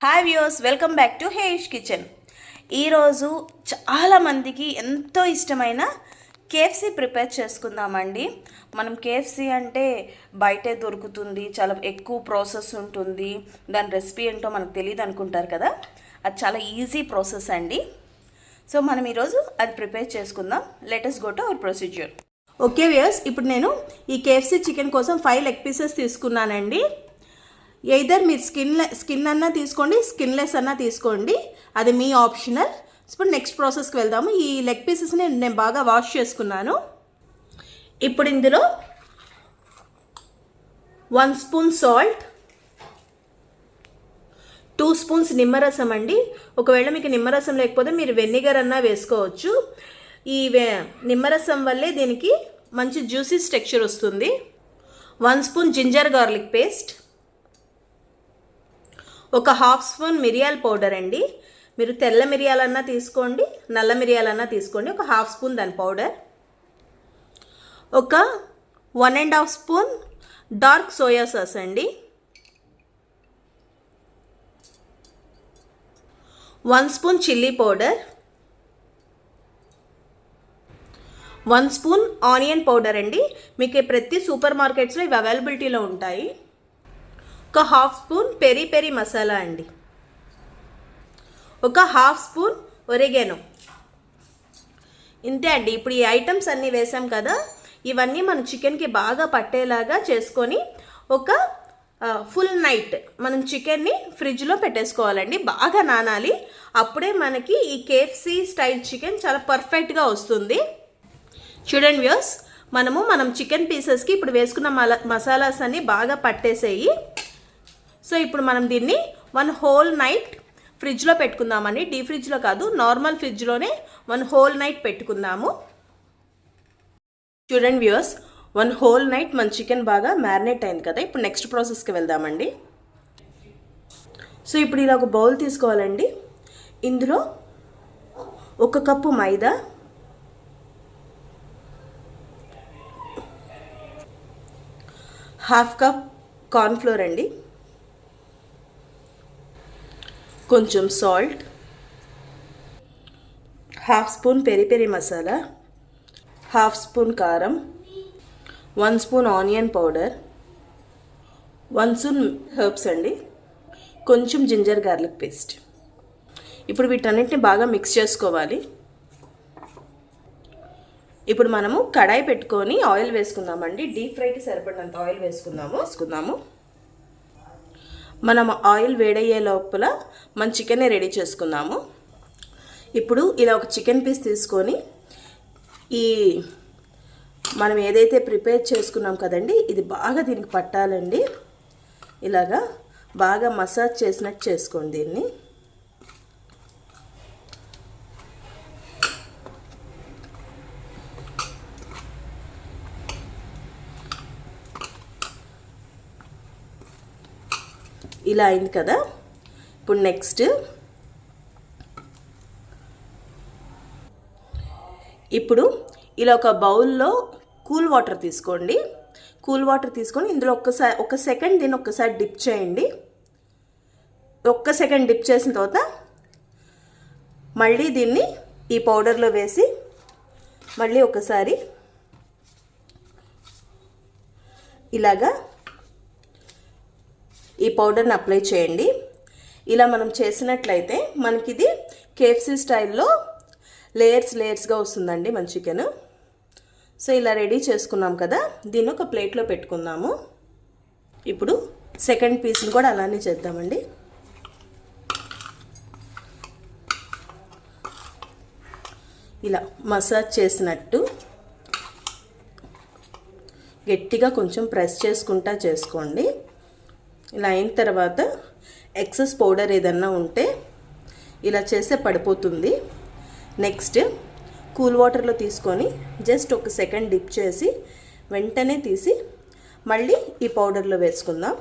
Hi views welcome back to హేష్ kitchen ఈరోజు చాలామందికి ఎంతో ఇష్టమైన కేఎఫ్సీ ప్రిపేర్ చేసుకుందామండి. మనం కేఎఫ్సీ అంటే బయటే దొరుకుతుంది చాలా ఎక్కువ ప్రాసెస్ ఉంటుంది. దాని రెసిపీ ఏంటో మనకు తెలియదు అనుకుంటారు కదా? అది చాలా ఈజీ ప్రాసెస్ అండి. సో మనం ఈరోజు అది ప్రిపేర్ చేసుకుందాం. Let's go to our procedure okay views ఇప్పుడు నేను ఈ కేఎఫ్సీ చికెన్ కోసం ఫైవ్ లెగ్ పీసెస్ తీసుకున్నానండి. ఎయిదర్ మీరు స్కిన్ స్కిన్ అన్నా తీసుకోండి స్కిన్లెస్ అన్నా తీసుకోండి. అది మీ ఆప్షనల్ ఇప్పుడు నెక్స్ట్ ప్రాసెస్కి వెళ్దాము. ఈ లెగ్ పీసెస్ని నేను బాగా వాష్ చేసుకున్నాను. ఇప్పుడు ఇందులో one spoon salt two spoons నిమ్మరసం అండి. ఒకవేళ మీకు నిమ్మరసం లేకపోతే మీరు వెనిగర్ అన్నా వేసుకోవచ్చు. ఈ వే- నిమ్మరసం వల్లే దీనికి మంచి జ్యూసీస్ టెక్స్చర్ వస్తుంది. One spoon ginger garlic paste ఒక హాఫ్ స్పూన్ మిరియాల పౌడర్ అండి. మీరు తెల్ల మిరియాలన్నా తీసుకోండి నల్ల మిరియాలన్నా తీసుకోండి. ఒక హాఫ్ స్పూన్ దాని పౌడర్. ఒక one and half spoon dark soya sauce అండి. One spoon chilli powder. One spoon onion powder అండి. మీకు ప్రతి సూపర్ మార్కెట్స్లో ఇవి అవైలబిలిటీలో ఉంటాయి. ఒక half spoon peri peri masala అండి. ఒక హాఫ్ స్పూన్ ఒరిగెనో. ఇంతే అండి. ఇప్పుడు ఈ ఐటమ్స్ అన్నీ వేసాం కదా ఇవన్నీ మనం చికెన్కి బాగా పట్టేలాగా చేసుకొని ఒక ఫుల్ నైట్ మనం చికెన్ని ఫ్రిడ్జ్లో పెట్టేసుకోవాలండి. బాగా నానాలి. అప్పుడే మనకి ఈ కేఎఫ్సి స్టైల్ చికెన్ చాలా పర్ఫెక్ట్గా వస్తుంది. చూడండి వ్యూస్ మనము మనం చికెన్ పీసెస్కి ఇప్పుడు వేసుకున్న మల మసాలాస్ అన్నీ బాగా పట్టేసేయి. సో ఇప్పుడు మనం దీన్ని వన్ హోల్ నైట్ ఫ్రిడ్జ్లో పెట్టుకుందామండి. డీ ఫ్రిడ్జ్లో కాదు నార్మల్ ఫ్రిడ్జ్లోనే వన్ హోల్ నైట్ పెట్టుకుందాము. చూడండి వ్యూస్ వన్ హోల్ నైట్ మన చికెన్ బాగా మ్యారినేట్ అయింది కదా. ఇప్పుడు నెక్స్ట్ ప్రాసెస్కి వెళ్దామండి. సో ఇప్పుడు ఇలా ఒక బౌల్ తీసుకోవాలండి. ఇందులో ఒక cup maida half cup cornflour అండి. కొంచెం salt half spoon peri peri masala half spoon కారం one spoon onion powder one spoon herbs అండి కొంచెం జింజర్ గార్లిక్ పేస్ట్. ఇప్పుడు వీటన్నిటిని బాగా మిక్స్ చేసుకోవాలి. ఇప్పుడు మనము కడాయి పెట్టుకొని ఆయిల్ వేసుకుందామండి. డీప్ ఫ్రైకి సరిపడినంత ఆయిల్ వేసుకుందాము వేసుకుందాము. మనం ఆయిల్ వేడయ్యే లోపల మన చికెన్ని రెడీ చేసుకుందాము. ఇప్పుడు ఇలా ఒక చికెన్ పీస్ తీసుకొని ఈ మనం ఏదైతే ప్రిపేర్ చేసుకున్నాం కదండి ఇది బాగా దీనికి పట్టాలండి. ఇలాగా బాగా మసాజ్ చేసినట్టు చేసుకోండి దీన్ని. ఇలా అయింది కదా. ఇప్పుడు నెక్స్ట్ ఇప్పుడు ఇలా ఒక బౌల్లో కూల్ వాటర్ తీసుకోండి. కూల్ వాటర్ తీసుకొని ఇందులో ఒక్కసారి ఒక సెకండ్ దీన్ని ఒక్కసారి డిప్ చేయండి. ఒక్క సెకండ్ డిప్ చేసిన తర్వాత మళ్ళీ దీన్ని ఈ పౌడర్లో వేసి మళ్ళీ ఒకసారి ఇలాగా ఈ పౌడర్ని అప్లై చేయండి. ఇలా మనం చేసినట్లయితే మనకి ఇది కేఎఫ్సీ స్టైల్లో లేయర్స్ లేయర్స్గా వస్తుందండి మన చికెన్. సో ఇలా రెడీ చేసుకున్నాం కదా. దీన్ని ఒక ప్లేట్లో పెట్టుకుందాము. ఇప్పుడు సెకండ్ పీస్ని కూడా అలానే చేద్దామండి. ఇలా మసాజ్ చేసినట్టు గట్టిగా కొంచెం ప్రెస్ చేసుకుంటా చేసుకోండి. ఇలా అయిన తర్వాత ఎక్సెస్ పౌడర్ ఏదన్నా ఉంటే ఇలా చేస్తే పడిపోతుంది. నెక్స్ట్ కూల్ వాటర్లో తీసుకొని జస్ట్ ఒక సెకండ్ డిప్ చేసి వెంటనే తీసి మళ్ళీ ఈ పౌడర్లో వేసుకుందాం.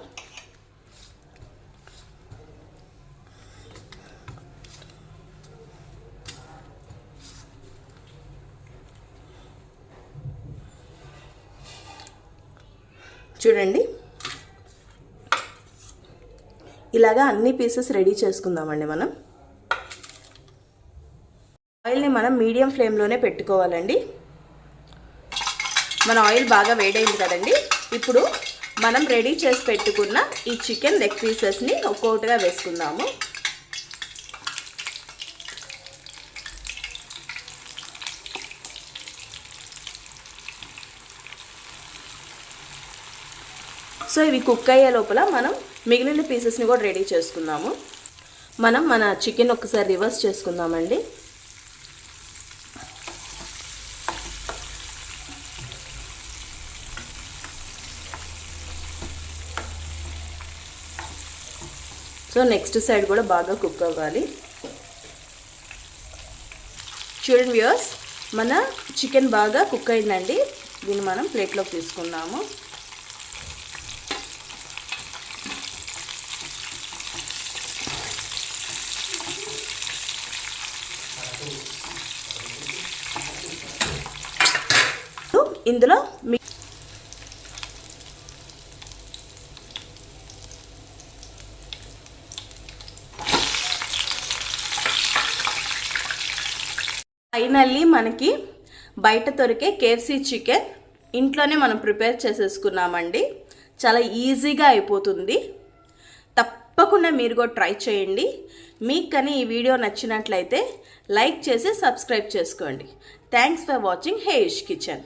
చూడండి. ఇలాగా అన్ని పీసెస్ రెడీ చేసుకుందామండి మనం. ఆయిల్ని మనం మీడియం ఫ్లేమ్లోనే పెట్టుకోవాలండి. మన ఆయిల్ బాగా వేడైంది కదండి. ఇప్పుడు మనం రెడీ చేసి పెట్టుకున్న ఈ చికెన్ లెగ్ పీసెస్ని ఒక్కొక్కటిగా వేసుకుందాము. సో ఇవి కుక్ అయ్యే లోపల మనం మిగిలిన పీసెస్ని కూడా రెడీ చేసుకుందాము. మనం మన చికెన్ ఒకసారి రివర్స్ చేసుకుందామండి. సో నెక్స్ట్ సైడ్ కూడా బాగా కుక్ అవ్వాలి. చూడండి వ్యూస్ మన చికెన్ బాగా కుక్ అయిందండి. దీన్ని మనం ప్లేట్లోకి తీసుకుందాము. ఇందులో మీ ఫైనల్లీ మనకి బయట దొరికే కేఎఫ్సీ చికెన్ ఇంట్లోనే మనం ప్రిపేర్ చేసేసుకున్నామండి. చాలా ఈజీగా అయిపోతుంది. తప్పకుండా మీరు కూడా ట్రై చేయండి. మీకు కానీ ఈ వీడియో నచ్చినట్లయితే లైక్ చేసి సబ్స్క్రైబ్ చేసుకోండి. Thanks for watching హేష్ kitchen